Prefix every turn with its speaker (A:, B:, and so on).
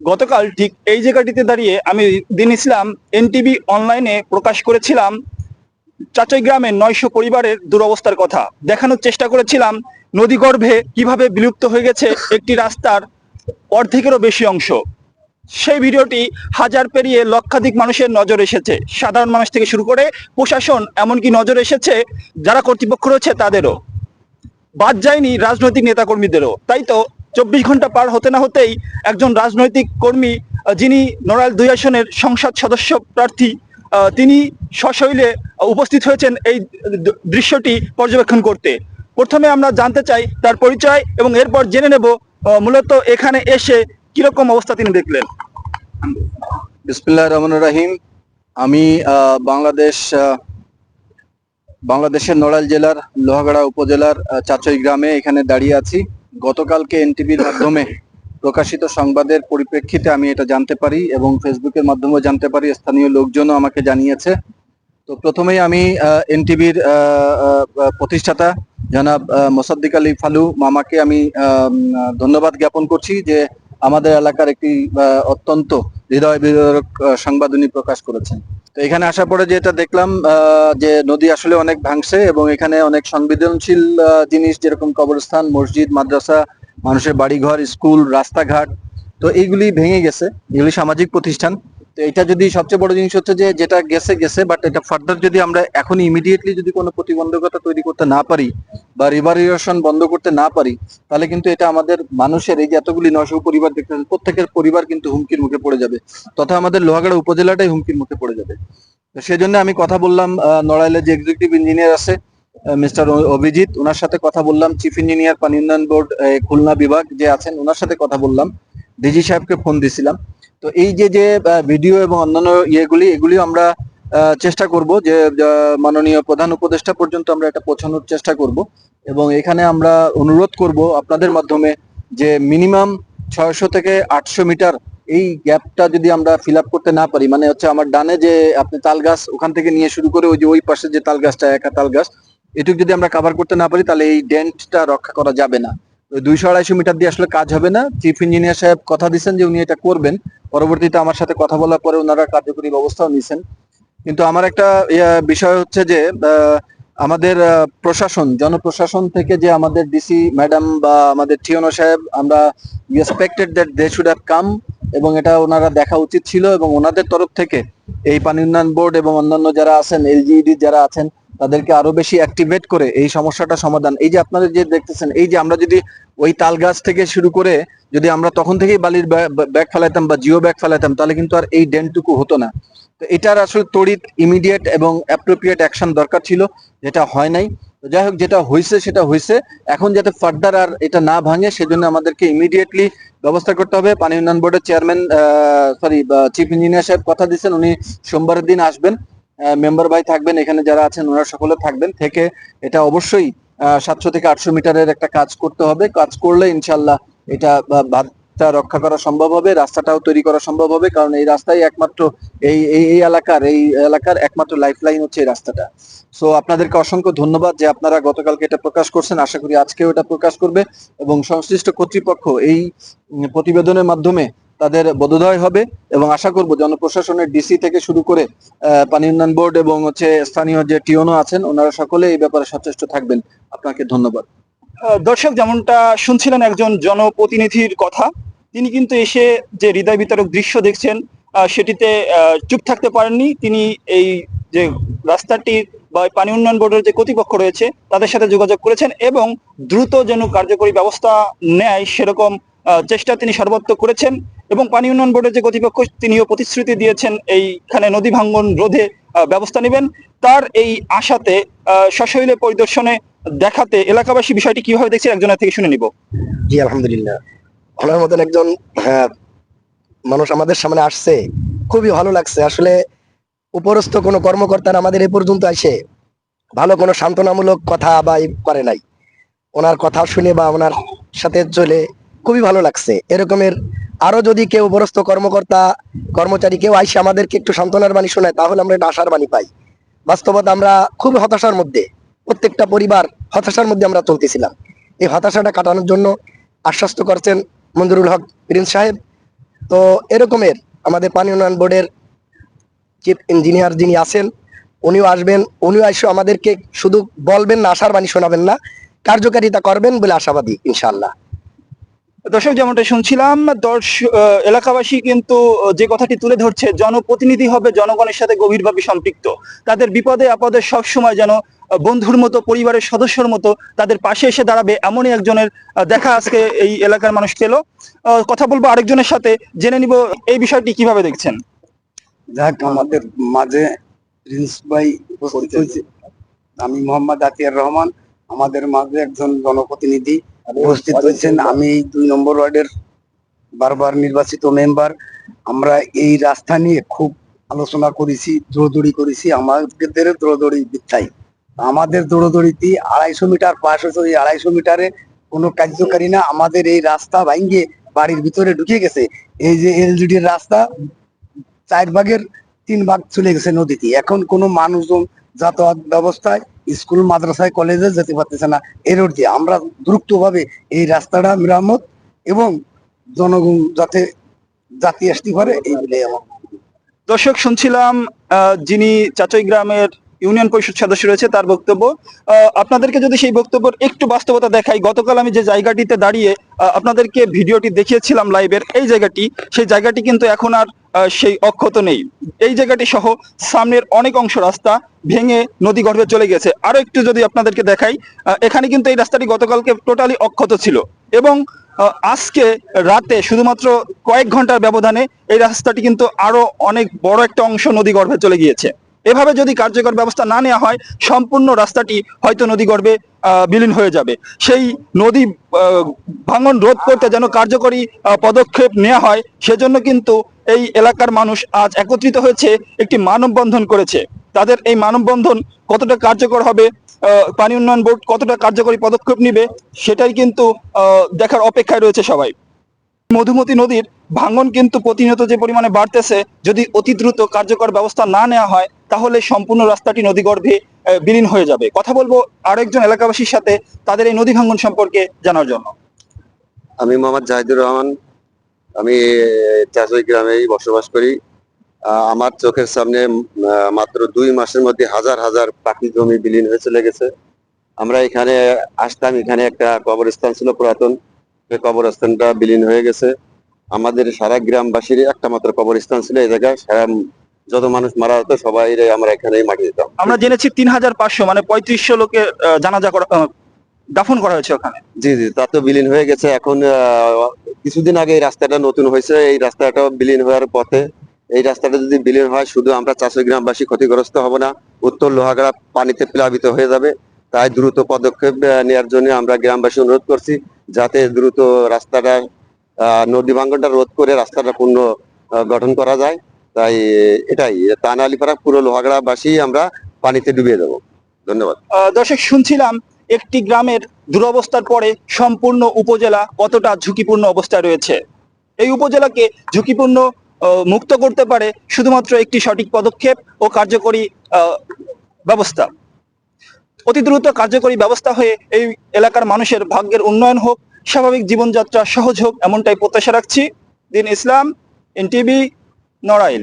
A: গতকাল ঠিক এই জায়গাটিতে দাঁড়িয়ে আমি দিন ইসলাম এনটিভি অনলাইনে প্রকাশ করেছিলাম চাচই গ্রামের নয়শো পরিবারের দুরবস্থার কথা। দেখানোর চেষ্টা করেছিলাম নদীগর্ভে কীভাবে বিলুপ্ত হয়ে গেছে একটি রাস্তার অর্ধেকেরও বেশি অংশ। সেই ভিডিওটি হাজার পেরিয়ে লক্ষাধিক মানুষের নজর এসেছে। সাধারণ মানুষ থেকে শুরু করে প্রশাসন এমনকি নজর এসেছে যারা কর্তৃপক্ষ রয়েছে তাদেরও। বাদ যায়নি রাজনৈতিক নেতাকর্মীদেরও। তাই তো চব্বিশ ঘণ্টা পার হতে না হতেই একজন রাজনৈতিক কর্মী যিনি নড়াইল দুই আসনের সংসদ সদস্য প্রার্থী তিনি সশৈলে উপস্থিত হয়েছেন এই দৃশ্যটি পর্যবেক্ষণ করতে। প্রথমে আমরা জানতে চাই তার পরিচয় এবং এরপর জেনে নেব মূলত এখানে এসে কীরকম অবস্থা তিনি দেখলেন।
B: বিসমুল্লাহ রহমান রাহিম। আমি বাংলাদেশ বাংলাদেশের নড়াইল জেলার লোহাগাড়া উপজেলার চাচই গ্রামে এখানে দাঁড়িয়ে আছি। গতকালকে এনটিভির মাধ্যমে প্রকাশিত সংবাদের পরিপ্রেক্ষিতে আমি এটা জানতে পারি এবং ফেসবুকের মাধ্যমেও জানতে পারি, স্থানীয় লোকজনও আমাকে জানিয়েছে। তো প্রথমেই আমি এনটিভির প্রতিষ্ঠাতা জনাব মোসাদ্দিক আলী ফালু মামাকে আমি ধন্যবাদ জ্ঞাপন করছি যে আমাদের এলাকার একটি অত্যন্ত হৃদয় বিদারক সংবাদ উনি প্রকাশ করেছেন। তো এখানে আসার পরে যেটা দেখলাম যে নদী আসলে অনেক ভাঙছে এবং এখানে অনেক সংবেদনশীল জিনিস, যেরকম কবরস্থান, মসজিদ, মাদ্রাসা, মানুষের বাড়িঘর, স্কুল, রাস্তাঘাট, তো এইগুলি ভেঙে গেছে, এগুলি সামাজিক প্রতিষ্ঠান। তো এটা যদি সবচেয়ে বড় জিনিস হচ্ছে যে, যেটা গেছে গেছে বাট এটা ফার্দার যদি আমরা এখন ইমিডিয়েটলি যদি কোনো প্রতিবন্ধকতা তৈরি করতে না পারি বা রিভারিয়েশন বন্ধ করতে না পারি তাহলে কিন্তু এটা আমাদের মানুষের এই যে এতগুলি নশো পরিবার দেখতেছেন প্রত্যেকের পরিবার কিন্তু হুমকির মুখে পড়ে যাবে। তথা আমাদের লোহাগাড়া উপজেলাটাই হুমকির মুখে পড়ে যাবে। সেজন্য আমি কথা বললাম আহ, নড়াইলে যে এক্সিকিউটিভ ইঞ্জিনিয়ার আছে মিস্টার অভিজিৎ ওনার সাথে কথা বললাম চিফ ইঞ্জিনিয়ার পানি উন্নয়ন বোর্ড খুলনা বিভাগ যে আছেন ওনার সাথে কথা বললাম ডিজি সাহেবকে ফোন দিছিলাম। তো এই যে যে ভিডিও এবং অন্যান্য ইয়েগুলি এগুলি আমরা চেষ্টা করব যে মাননীয় প্রধান উপদেষ্টা পর্যন্ত আমরা এটা পৌঁছানোর চেষ্টা করব। এবং এখানে আমরা অনুরোধ করব আপনাদের মাধ্যমে যে মিনিমাম ছয়শো থেকে আটশো মিটার এই গ্যাপটা যদি আমরা ফিল আপ করতে না পারি মানে হচ্ছে আমার ডানে যে আপনি তাল গাছ ওখান থেকে নিয়ে শুরু করে ওই যে ওই পাশে যে তাল গাছটা একা তাল গাছ এটুকু যদি আমরা কাভার করতে না পারি তাহলে এই ডেন্টটা রক্ষা করা যাবে না। দুইশো আড়াইশো মিটার দিয়ে আসলে কাজ হবে না। চিফ ইঞ্জিনিয়ার সাহেব কথা দিচ্ছেন যে উনি এটা করবেন। পরবর্তীতে আমার সাথে কথা বলার পরে ওনারা কার্যকরী ব্যবস্থাও নিছেন। কিন্তু আমার একটা বিষয় হচ্ছে যে আহ, আমাদের প্রশাসন, জনপ্রশাসন থেকে যে আমাদের ডিসি ম্যাডাম বা আমাদের টিওনো সাহেব, আমরা expected that they should have come এবং এটা ওনারা দেখা উচিত ছিল এবং ওনাদের তরফ থেকে এই পানি উন্নয়ন বোর্ড এবং অন্যান্য যারা আছেন এলজিইডি যারা আছেন, তাদেরকে আরও বেশি অ্যাক্টিভেট করে এই সমস্যাটা সমাধান। এই যে আপনারা যে দেখতেছেন, এই যে আমরা যদি ওই তাল গাছ থেকে শুরু করে যদি আমরা তখন থেকেই বালির ব্যাগ ফেলাইতাম বা জিও ব্যাগ ফেলাইতাম, তাহলে কিন্তু আর এই ডেনটুকু হতো না। তো এটার আসলে তড়িৎ ইমিডিয়েট এবং অ্যাপ্রোপ্রিয়েট অ্যাকশন দরকার ছিল। যেটা হয় নাই। তো যাই হোক, যেটা হয়েছে সেটা হয়েছে এখন যাতে ফার্দার আর এটা না ভাঙে, সেজন্য আমাদেরকে ইমিডিয়েটলি ব্যবস্থা করতে হবে। পানি উন্নয়ন বোর্ডের চেয়ারম্যান সরি চিফ ইঞ্জিনিয়ার সাহেব কথা দিচ্ছেন উনি সোমবারের দিন আসবেন। মেম্বার ভাই থাকবেন, এখানে যারা আছেন, ওনারা সকলে থাকবেন। থেকে এটা অবশ্যই সাতশো থেকে আটশো মিটারের একটা কাজ করতে হবে। কাজ করলে ইনশাল্লাহ এটা বাঁধটা রক্ষা করা সম্ভব হবে, রাস্তাটাও তৈরি করা সম্ভব হবে, কারণ এই রাস্তাই একমাত্র এই এই এলাকার এই এলাকার একমাত্র লাইফ লাইন হচ্ছে এই রাস্তাটা। সো আপনাদেরকে অসংখ্য ধন্যবাদ যে আপনারা গতকালকে এটা প্রকাশ করছেন, আশা করি আজকেও এটা প্রকাশ করবে এবং সংশ্লিষ্ট কর্তৃপক্ষ এই প্রতিবেদনের মাধ্যমে তাদের বোধোদয় হবে এবং আশা করব জনপ্রশাসনের ডিসি থেকে শুরু করে পানি উন্নয়ন বোর্ড এবং হচ্ছে স্থানীয় যে টিওনো আছেন, ওনারা সকলে এই ব্যাপারে সচেষ্ট থাকবেন। আপনাকে ধন্যবাদ।
A: দর্শক, যেমনটা শুনছিলেন একজন জনপ্রতিনিধির কথা তিনি কিন্তু এসে যে হৃদয় বিতরক দৃশ্য দেখছেন সেটিতে চুপ থাকতে পারেননি। তিনি এই যে রাস্তাটির বা পানি উন্নয়ন বোর্ডের যে কর্তৃপক্ষ রয়েছে, তাদের সাথে যোগাযোগ করেছেন এবং দ্রুত যেন কার্যকরী ব্যবস্থা নেয় সেরকম চেষ্টা তিনি সর্বত্র করেছেন এবং পানি উন্নয়ন বোর্ডের যে কর্তৃপক্ষ, তিনিও প্রতিশ্রুতি দিয়েছেন এইখানে নদী ভাঙ্গন রোধে ব্যবস্থা নেবেন। তার এই আশাতে সশৈলে পরিদর্শনে দেখাতে এলাকাবাসী বিষয়টি কীভাবে দেখছে একজনের থেকে শুনে নিব।
C: জি, আলহামদুলিল্লাহ। ওনার মতন একজন হ্যাঁ, মানুষ আমাদের সামনে আসছে। খুবই ভালো লাগছে। আসলে উপরস্থ কোনো কর্মকর্তারা আমাদের এ পর্যন্ত আসে। ভালো কোনো সান্ত্বনামূলক কথা বা করে নাই। ওনার কথা শুনে বা ওনার সাথে চলে খুবই ভালো লাগছে। এরকমের আরও যদি কেউ উপরস্থ কর্মকর্তা কর্মচারী কেউ আইসে আমাদেরকে একটু সান্ত্বনার বাণী শোনায় তাহলে আমরা একটা আশার বাণী পাই। বাস্তবতা আমরা খুব হতাশার মধ্যে প্রত্যেকটা পরিবার হতাশার মধ্যে আমরা চলতেছিলাম। এই হতাশাটা কাটানোর জন্য আশ্বস্ত করছেন মঞ্জুরুল হক প্রিন্স সাহেব। তো এরকমের আমাদের পানি উন্নয়ন বোর্ডের চিফ ইঞ্জিনিয়ার যিনি আছেন উনিও আসবেন। উনিও এসে আমাদেরকে শুধু বলবেন না আশার বাণী শোনাবেন না কার্যকারিতা করবেন বলে আশাবাদী ইনশাআল্লাহ।
A: দর্শক যেমনটা শুনছিলাম দর্শ আহ, এলাকাবাসী কিন্তু যে কথাটি তুলে ধরছে জনপ্রতিনিধি হবে জনগণের সাথে গভীরভাবে সম্পৃক্ত। তাদের বিপদে আপদে সব সময় যেন বন্ধুর মতো পরিবারের সদস্যর মতো তাদের পাশে এসে দাঁড়াবে এমনই একজনের দেখা আজকে এই এলাকার মানুষ পেল। কথা বলব আরেকজনের সাথে জেনে নিব এই বিষয়টি কীভাবে দেখছেন।
D: যাক আমাদের মাঝে প্রিন্স ভাই আমি মোহাম্মদ আতিয়ার রহমান আমাদের মাঝে একজন জনপ্রতিনিধি উপস্থিত হয়েছেন। আমি দুই নম্বর ওয়ার্ডের বারবার নির্বাচিত মেম্বার। আমরা এই রাস্তা নিয়ে খুব আলোচনা করেছি দৌড়দৌড়ি করেছি। আমাদের দৌড়দৌড়ি বিথাই আমাদের দৌড়দৌড়িতে আড়াইশো মিটার পাশ হয়েছে ওই আড়াইশো মিটারে কোনো কার্যকারী না আমাদের এই রাস্তা ভাঙ্গে বাড়ির ভিতরে ঢুকে গেছে। এই যে এলজিডির রাস্তা, চার ভাগের তিন ভাগ চলে গেছে নদীতে। এখন কোনো মানুষজন যাতায়াত ব্যবস্থায়, স্কুল, মাদ্রাসায়, কলেজে যেতে পারতেছে না। এর অর্থে আমরা দ্রুত ভাবে এই রাস্তাটা মেরামত এবং জনগণ যাতে জাতি আসতে পারে এই বলে আমার
A: দর্শক, শুনছিলাম যিনি চাচই গ্রামের ইউনিয়ন পরিষদ সদস্য রয়েছে, তার বক্তব্য। আপনাদেরকে যদি সেই বক্তব্যের একটু বাস্তবতা দেখাই, গতকাল আমি যে জায়গাটিতে দাঁড়িয়ে আপনাদেরকে ভিডিওটি দেখিয়েছিলাম লাইভের, এই জায়গাটি, সেই জায়গাটি কিন্তু এখন আর সেই অক্ষত নেই। এই জায়গাটি সহ সামনের অনেক অংশ রাস্তা ভেঙে নদী গর্ভে চলে গেছে। আরও একটু যদি আপনাদেরকে দেখাই এখানে কিন্তু এই রাস্তাটি গতকালকে টোটালি অক্ষত ছিল। এবং আজকে রাতে শুধুমাত্র কয়েক ঘণ্টার ব্যবধানে এই রাস্তাটি কিন্তু আরও অনেক বড় একটা অংশ নদী গর্ভে চলে গিয়েছে। এভাবে যদি কার্যকর ব্যবস্থা না নেওয়া হয় সম্পূর্ণ রাস্তাটি হয়তো নদী আহ, বিলীন হয়ে যাবে। সেই নদী ভাঙন রোধ করতে যেন কার্যকরী পদক্ষেপ নেওয়া হয় সেজন্য কিন্তু এই এলাকার মানুষ আজ একত্রিত হয়েছে একটি মানববন্ধন করেছে। তাদের এই মানববন্ধন কতটা কার্যকর হবে পানি উন্নয়ন বোর্ড কতটা কার্যকরী পদক্ষেপ নিবে সেটাই কিন্তু দেখার অপেক্ষায় রয়েছে সবাই। মধুমতি নদীর ভাঙন কিন্তু প্রতিনিয়ত যে পরিমাণে বাড়তেছে যদি অতি দ্রুত কার্যকর ব্যবস্থা না নেওয়া হয় তাহলে সম্পূর্ণ রাস্তাটি নদীগর্ভে বিলীন হয়ে যাবে। কথা বলব আরেকজন এলাকাবাসীর সাথে, তাদের এই নদী ভাঙ্গন সম্পর্কে জানার জন্য।
E: আমি মোহাম্মদ জাহিদুর রহমান। আমি চাষই গ্রামেই বসবাস করি। আমার চোখের সামনে মাত্র দুই মাসের মধ্যে হাজার হাজার পাখি জমি বিলীন হয়ে চলে গেছে। আমরা এখানে আসতাম, এখানে একটা কবরস্থান ছিল পুরাতন। কবরস্থানটা বিলীন হয়ে গেছে। আমাদের সারা গ্রামবাসীর একটা মাত্র কবরস্থান ছিল এই জায়গায়, সারা যত মানুষ মারা হতো সবাই আমরা এখানেই মাটি দিতাম।
A: আমরা জেনেছি তিন হাজার পাঁচশো মানে পঁয়ত্রিশশো লোকের জানাজা করা দাফন করা হয়েছে ওখানে।
E: জি জি তা তো বিলীন হয়ে গেছে। এখন কিছুদিন আগে এই রাস্তাটা নতুন হয়েছে। এই রাস্তাটা বিলীন হওয়ার পথে এই রাস্তাটা যদি বিলীন হয় শুধু আমরা চাষি গ্রামবাসী ক্ষতিগ্রস্ত হব না উত্তর লোহাগড়া পানিতে প্লাবিত হয়ে যাবে। তাই দ্রুত পদক্ষেপ নেওয়ার জন্য আমরা গ্রামবাসী অনুরোধ করছি যাতে দ্রুত রাস্তাটা আহ, নদী ভাঙ্গনটা রোধ করে রাস্তাটা পূর্ণ আহ, গঠন করা যায়। তাই, এটাই তানালিপাড়া পুরো লোহাগড়াবাসী আমরা পানিতে ডুবিয়ে দেবো। ধন্যবাদ।
A: দর্শক, শুনছিলাম একটি গ্রামের দুরবস্থার পরে সম্পূর্ণ উপজেলা কতটা ঝুঁকিপূর্ণ অবস্থায় রয়েছে। এই উপজেলাকে ঝুঁকিপূর্ণ মুক্ত করতে পারে শুধুমাত্র একটি সঠিক পদক্ষেপ ও কার্যকরী ব্যবস্থা। অতি দ্রুত কার্যকরী ব্যবস্থা হয়ে এই এলাকার মানুষের ভাগ্যের উন্নয়ন হোক, স্বাভাবিক জীবনযাত্রা সহজ হোক, এমনটাই প্রত্যাশা রাখছি। দিন ইসলাম, এনটিভি, নড়াইল।